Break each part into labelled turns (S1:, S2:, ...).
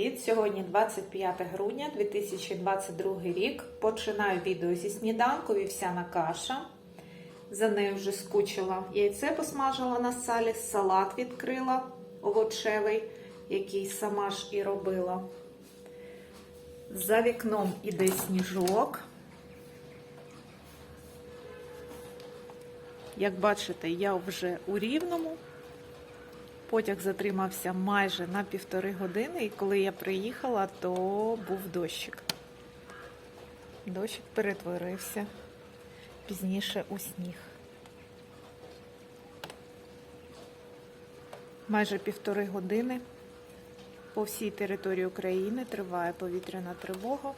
S1: Привіт! Сьогодні 25 грудня 2022 рік. Починаю відео зі сніданку вівсяна каша. За нею вже скучила. Яйце посмажила на салі, салат відкрила овочевий, який сама ж і робила. За вікном іде сніжок. Як бачите, я вже у рівному. Потяг затримався майже на півтори години, і коли я приїхала, то був дощик. Дощик перетворився пізніше у сніг. Майже півтори години по всій території України триває повітряна тривога.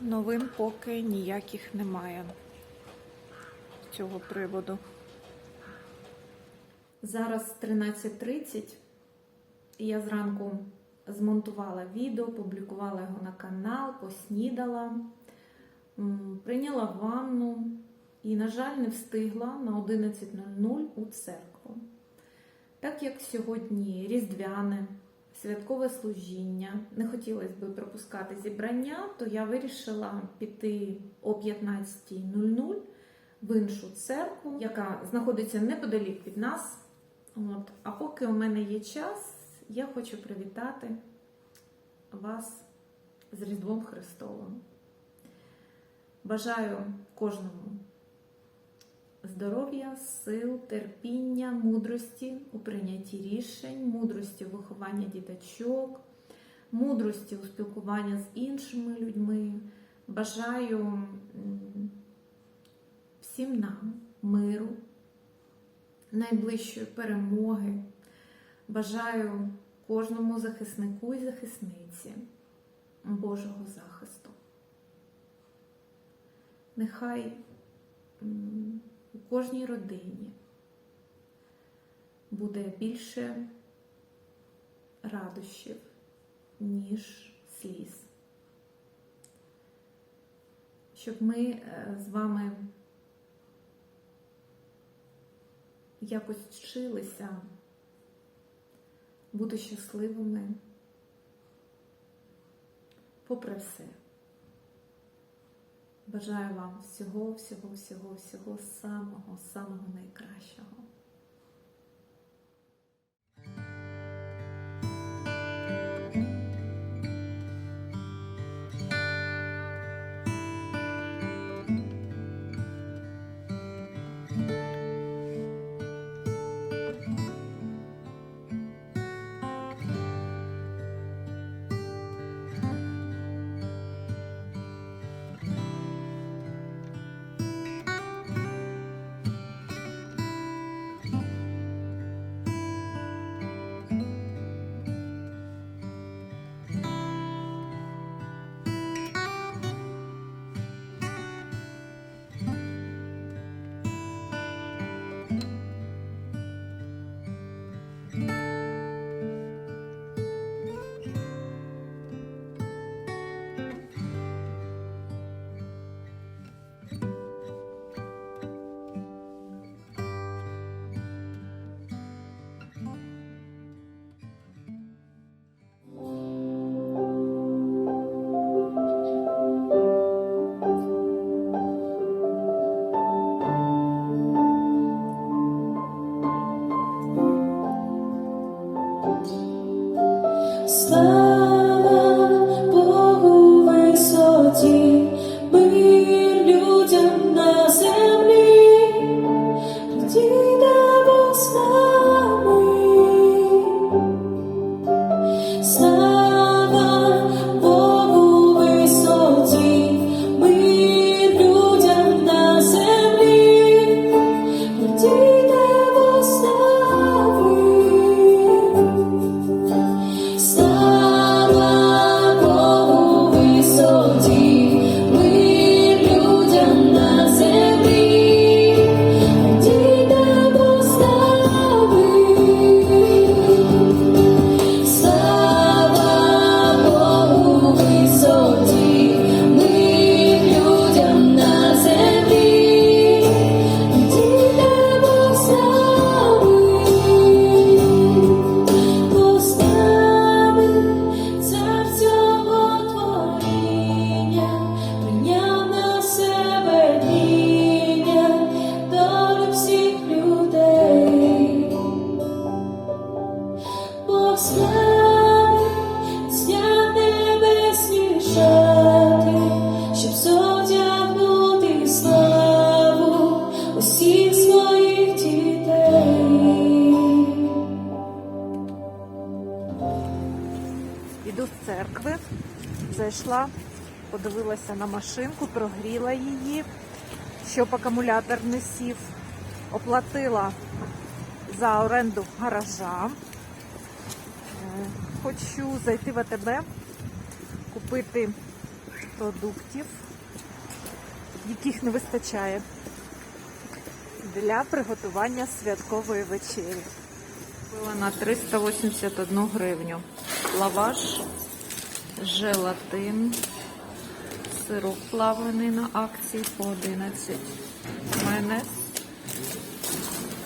S1: Новин поки ніяких немає з цього приводу. Зараз 13.30, і я зранку змонтувала відео, публікувала його на канал, поснідала, прийняла ванну і, на жаль, не встигла на 11.00 у церкву. Так як сьогодні різдвяне, святкове служіння, не хотілося б пропускати зібрання, то я вирішила піти о 15.00 в іншу церкву, яка знаходиться неподалік від нас. От. А поки у мене є час, я хочу привітати вас з Різдвом Христовим. Бажаю кожному здоров'я, сил, терпіння, мудрості у прийнятті рішень, мудрості у вихованні діточок, мудрості у спілкуванні з іншими людьми. Бажаю всім нам миру, найближчої перемоги. Бажаю кожному захиснику і захисниці Божого захисту. Нехай у кожній родині буде більше радощів, ніж сліз. Щоб ми е, з вами якось вчилися бути щасливими попри все. Бажаю вам всього, всього, всього, всього самого, самого найкращого. Зайшла, подивилася на машинку, прогріла її, щоб акумулятор не сів. Оплатила за оренду гаража. Е, Хочу зайти в АТБ, купити продуктів, яких не вистачає для приготування святкової вечері. Купила на 381 гривню. Лаваш, желатин, сироп плавлений на акції по 11, майонез,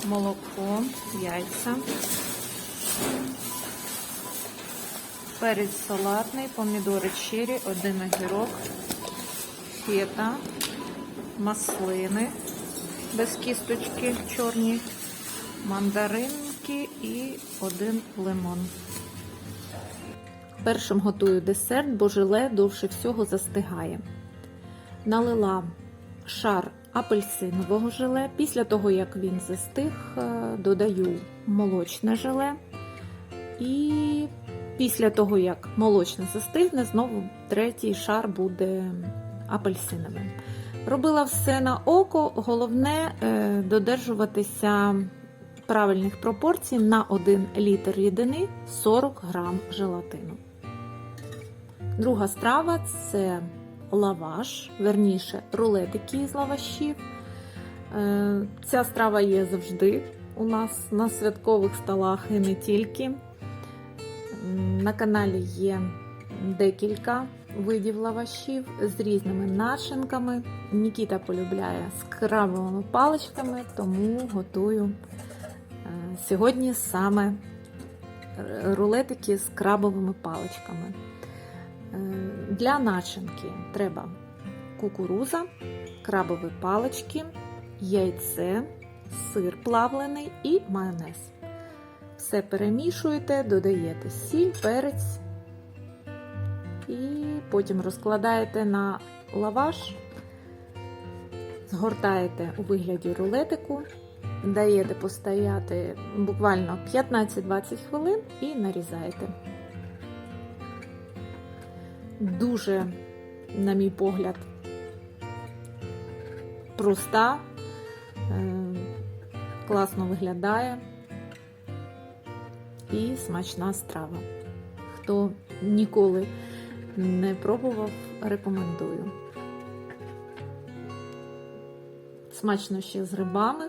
S1: молоко, яйця, перець салатний, помідори чері, один огірок, фета, маслини без кісточки чорні, мандаринки і один лимон. Першим готую десерт, бо желе довше всього застигає. Налила шар апельсинового желе. Після того, як він застиг, е, додаю молочне желе. І після того, як молочне застигне, знову третій шар буде апельсиновим. Робила все на око, головне е, додержуватися правильних пропорцій на 1 літр рідини 40 грам желатину. Друга страва це лаваш, верніше рулетики з лавашів. Е, Ця страва є завжди у нас на святкових столах і не тільки. На каналі є декілька видів лавашів з різними начинками. Нікіта полюбляє з крабовими паличками, тому готую сьогодні саме рулетики з крабовими паличками. Е, Для начинки треба кукуруза, крабові палички, яйце, сир плавлений і майонез. Все перемішуєте, додаєте сіль, перець і потім розкладаєте на лаваш, згортаєте у вигляді рулетику, даєте постояти буквально 15-20 хвилин і нарізаєте. Дуже, на мій погляд, проста, е, класно виглядає і смачна страва. Хто ніколи не пробував, рекомендую. Смачно ще з грибами,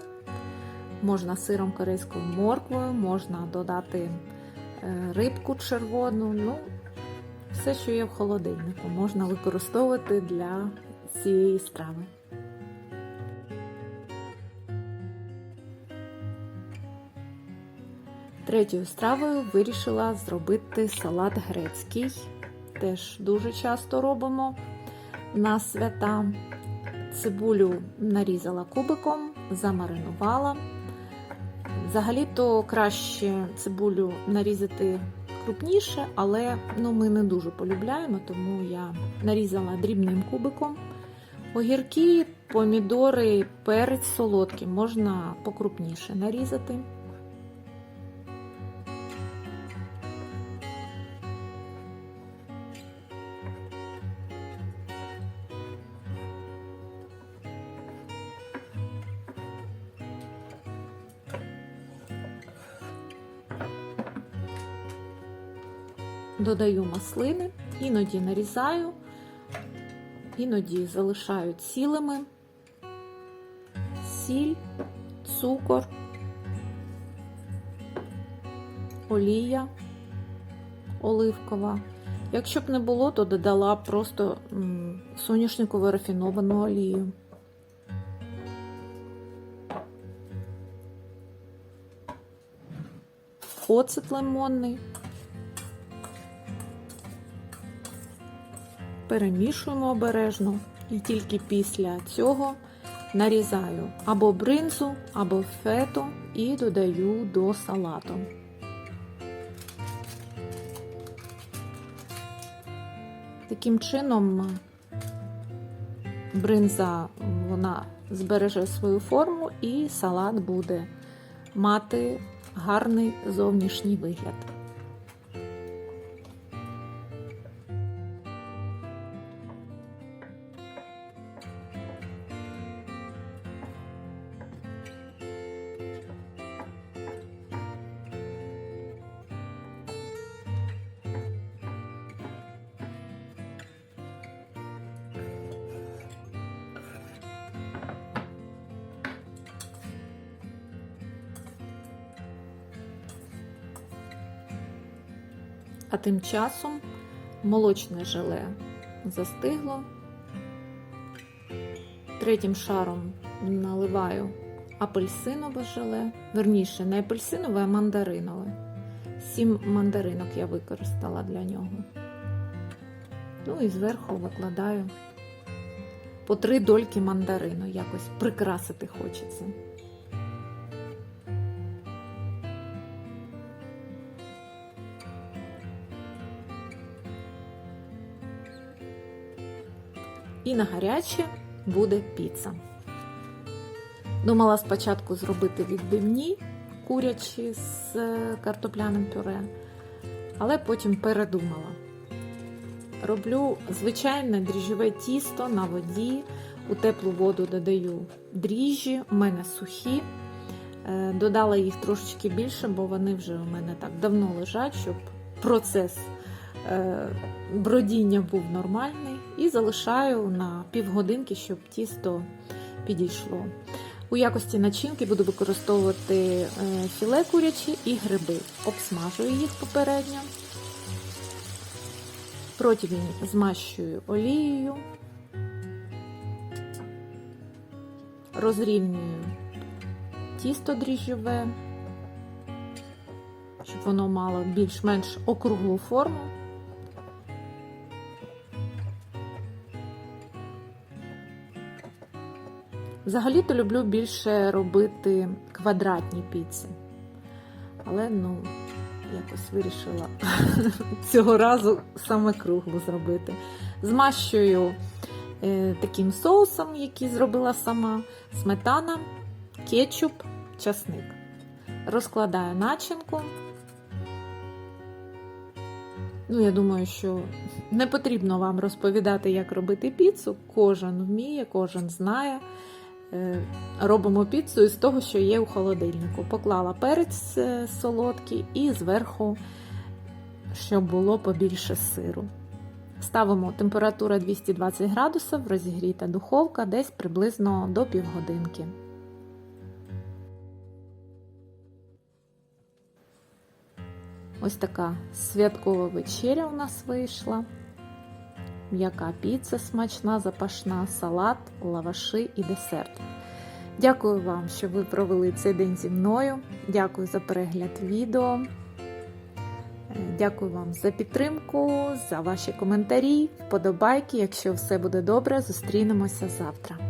S1: можна сиром корейською морквою, можна додати е, рибку червону. Ну, все, що є в холодильнику, можна використовувати для цієї страви. Третьою стравою вирішила зробити салат грецький. Теж дуже часто робимо на свята. Цибулю нарізала кубиком, замаринувала. Взагалі-то краще цибулю нарізати крупніше, але ну, ми не дуже полюбляємо, тому я нарізала дрібним кубиком. Огірки, помідори, перець солодкий можна покрупніше нарізати. Додаю маслини, іноді нарізаю, іноді залишаю цілими, сіль, цукор, олія оливкова. Якщо б не було, то додала просто соняшникову рафіновану олію. Оцет лимонний. Перемішуємо обережно і тільки після цього нарізаю або бринзу, або фету і додаю до салату. Таким чином бринза вона збереже свою форму і салат буде мати гарний зовнішній вигляд. А тим часом молочне желе застигло. Третім шаром наливаю апельсинове желе. Верніше, не апельсинове, а мандаринове. Сім мандаринок я використала для нього. Ну і зверху викладаю по три дольки мандарину. Якось прикрасити хочеться. І на гаряче буде піца. Думала спочатку зробити відбивні курячі з е, картопляним пюре, але потім передумала. Роблю звичайне дріжджове тісто на воді. У теплу воду додаю дріжджі, у мене сухі. Е, Додала їх трошечки більше, бо вони вже у мене так давно лежать, щоб процес е, бродіння був нормальний. І залишаю на півгодинки, щоб тісто підійшло. У якості начинки буду використовувати е, філе курячі і гриби. Обсмажую їх попередньо. Противень змащую олією, розрівнюю тісто дріжджове, щоб воно мало більш-менш округлу форму. Взагалі-то люблю більше робити квадратні піци. Але ну, якось вирішила цього разу саме круглу зробити. Змащую е, таким соусом, який зробила сама, сметана, кетчуп, часник. Розкладаю начинку. Ну, я думаю, що не потрібно вам розповідати, як робити піцу. Кожен вміє, кожен знає. Е, Робимо піцу із того, що є у холодильнику. Поклала перець е, солодкий і зверху, щоб було побільше сиру. Ставимо температура 220 градусів, розігріта духовка десь приблизно до півгодинки. Ось така святкова вечеря у нас вийшла. М'яка піца смачна, запашна, салат, лаваши і десерт. Дякую вам, що ви провели цей день зі мною. Дякую за перегляд відео. Е, Дякую вам за підтримку, за ваші коментарі, вподобайки. Якщо все буде добре, зустрінемося завтра.